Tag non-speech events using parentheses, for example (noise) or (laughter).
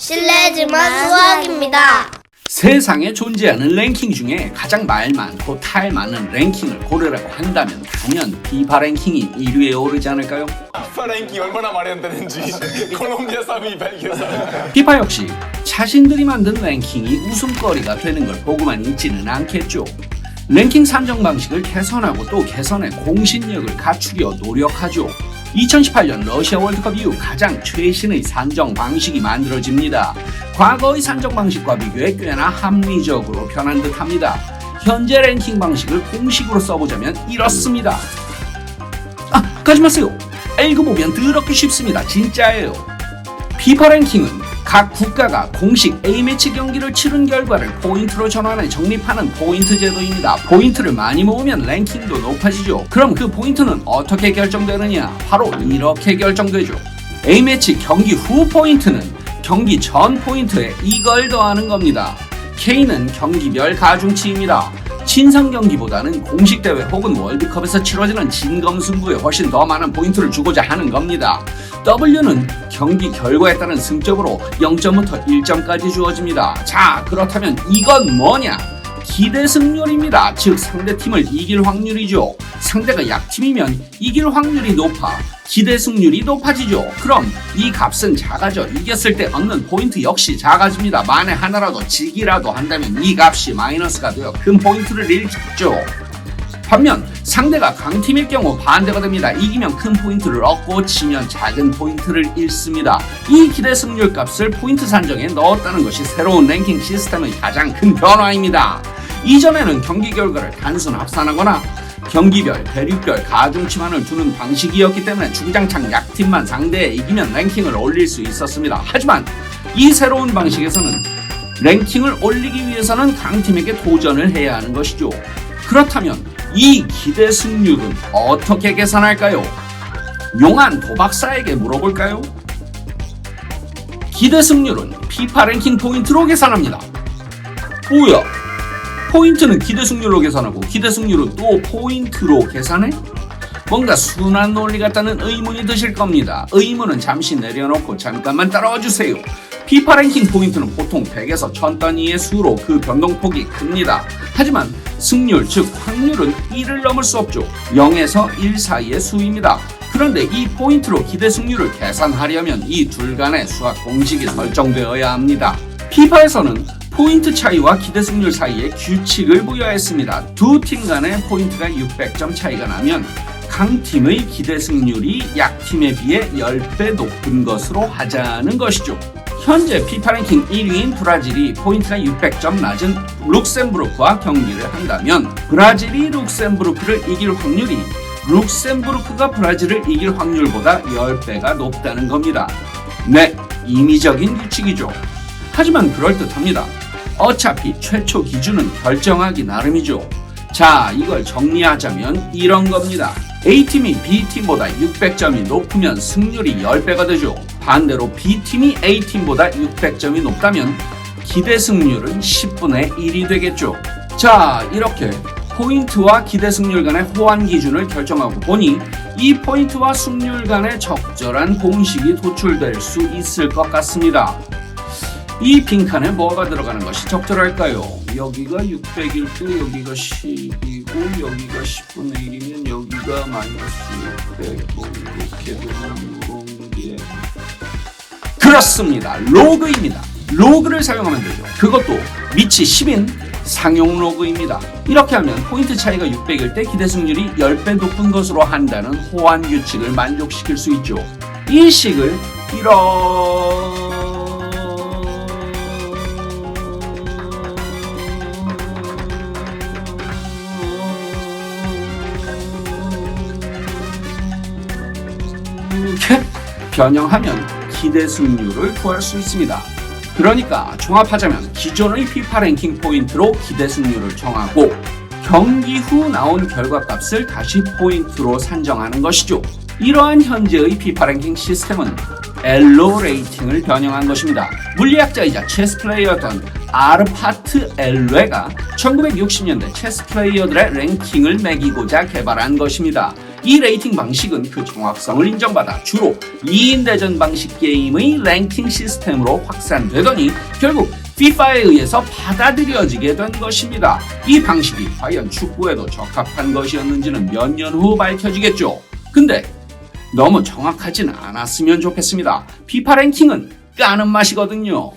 실례지만 수학입니다. 세상에 존재하는 랭킹 중에 가장 말 많고 탈 많은 랭킹을 고르라고 한다면 단연 비파 랭킹이 1위에 오르지 않을까요? 피파 랭킹 얼마나 마련되는지 (laughs) 콜롬비아 3위 벨기에 피파 역시 자신들이 만든 랭킹이 웃음거리가 되는 걸 보고만 있지는 않겠죠. 랭킹 산정 방식을 개선하고 또 개선해 공신력을 갖추려 노력하죠. 2018년 러시아 월드컵 이후 가장 최신의 산정 방식이 만들어집니다. 과거의 산정 방식과 비교해 꽤나 합리적으로 변한 듯 합니다. 현재 랭킹 방식을 공식으로 써보자면 이렇습니다. 아, 가지 마세요. 알고 보면 더럽게 쉽습니다. 진짜예요. 피파 랭킹은 각 국가가 공식 A매치 경기를 치른 결과를 포인트로 전환해 적립하는 포인트 제도입니다. 포인트를 많이 모으면 랭킹도 높아지죠. 그럼 그 포인트는 어떻게 결정되느냐? 바로 이렇게 결정되죠. A매치 경기 후 포인트는 경기 전 포인트에 이걸 더하는 겁니다. K는 경기별 가중치입니다. 친선 경기보다는 공식 대회 혹은 월드컵에서 치러지는 진검승부에 훨씬 더 많은 포인트를 주고자 하는 겁니다. W는 경기 결과에 따른 승점으로 0점부터 1점까지 주어집니다. 자, 그렇다면 이건 뭐냐? 기대 승률입니다. 즉 상대 팀을 이길 확률이죠. 상대가 약팀이면 이길 확률이 높아 기대 승률이 높아지죠. 그럼 이 값은 작아져 이겼을 때 얻는 포인트 역시 작아집니다. 만에 하나라도 지기라도 한다면 이 값이 마이너스가 되어 큰 포인트를 잃죠. 반면 상대가 강팀일 경우 반대가 됩니다. 이기면 큰 포인트를 얻고 지면 작은 포인트를 잃습니다. 이 기대 승률 값을 포인트 산정에 넣었다는 것이 새로운 랭킹 시스템의 가장 큰 변화입니다. 이전에는 경기 결과를 단순 합산하거나 경기별, 대륙별 가중치만을 두는 방식이었기 때문에 중장창 약팀만 상대에 이기면 랭킹을 올릴 수 있었습니다. 하지만 이 새로운 방식에서는 랭킹을 올리기 위해서는 강팀에게 도전을 해야 하는 것이죠. 그렇다면 이 기대 승률은 어떻게 계산할까요? 용한 도박사에게 물어볼까요? 기대 승률은 피파 랭킹 포인트로 계산합니다. 뭐야? 포인트는 기대 승률로 계산하고 기대 승률은 또 포인트로 계산해? 뭔가 순환 논리 같다는 의문이 드실 겁니다. 의문은 잠시 내려놓고 잠깐만 따라와 주세요. 피파 랭킹 포인트는 보통 100에서 1000 단위의 수로 그 변동폭이 큽니다. 하지만 승률, 즉 확률은 1을 넘을 수 없죠. 0에서 1 사이의 수입니다. 그런데 이 포인트로 기대 승률을 계산하려면 이 둘 간의 수학 공식이 설정되어야 합니다. 피파에서는 포인트 차이와 기대 승률 사이에 규칙을 부여했습니다. 두 팀 간의 포인트가 600점 차이가 나면 강팀의 기대 승률이 약팀에 비해 10배 높은 것으로 하자는 것이죠. 현재 피파 랭킹 1위인 브라질이 포인트가 600점 낮은 룩셈부르크와 경기를 한다면 브라질이 룩셈부르크를 이길 확률이 룩셈부르크가 브라질을 이길 확률보다 10배가 높다는 겁니다. 네, 임의적인 규칙이죠. 하지만 그럴듯합니다. 어차피 최초 기준은 결정하기 나름이죠. 자, 이걸 정리하자면 이런 겁니다. A팀이 B팀보다 600점이 높으면 승률이 10배가 되죠. 반대로 B팀이 A팀보다 600점이 높다면 기대 승률은 10분의 1이 되겠죠. 자, 이렇게 포인트와 기대 승률 간의 호환 기준을 결정하고 보니 이 포인트와 승률 간의 적절한 공식이 도출될 수 있을 것 같습니다. 이 빈칸에 뭐가 들어가는 것이 적절할까요? 여기가 600일 때 여기가 10이고 여기가 10분의 1이면 여기가 마이너스 600고 이렇게 되면 그렇습니다. 로그입니다. 로그를 사용하면 되죠. 그것도 밑이 10인 상용 로그입니다. 이렇게 하면 포인트 차이가 600일 때 기대 승률이 10배 높은 것으로 한다는 호환 규칙을 만족시킬 수 있죠. 이 식을 이렇 변형하면 기대 승률을 구할 수 있습니다. 그러니까 종합하자면 기존의 피파 랭킹 포인트로 기대 승률을 정하고 경기 후 나온 결과값을 다시 포인트로 산정하는 것이죠. 이러한 현재의 피파 랭킹 시스템은 엘로 레이팅을 변형한 것입니다. 물리학자이자 체스 플레이어던 아르파트 엘레가 1960년대 체스 플레이어들의 랭킹을 매기고자 개발한 것입니다. 이 레이팅 방식은 그 정확성을 인정받아 주로 2인 대전 방식 게임의 랭킹 시스템으로 확산되더니 결국 FIFA에 의해서 받아들여지게 된 것입니다. 이 방식이 과연 축구에도 적합한 것이었는지는 몇 년 후 밝혀지겠죠. 근데 너무 정확하진 않았으면 좋겠습니다. 피파 랭킹은 까는 맛이거든요.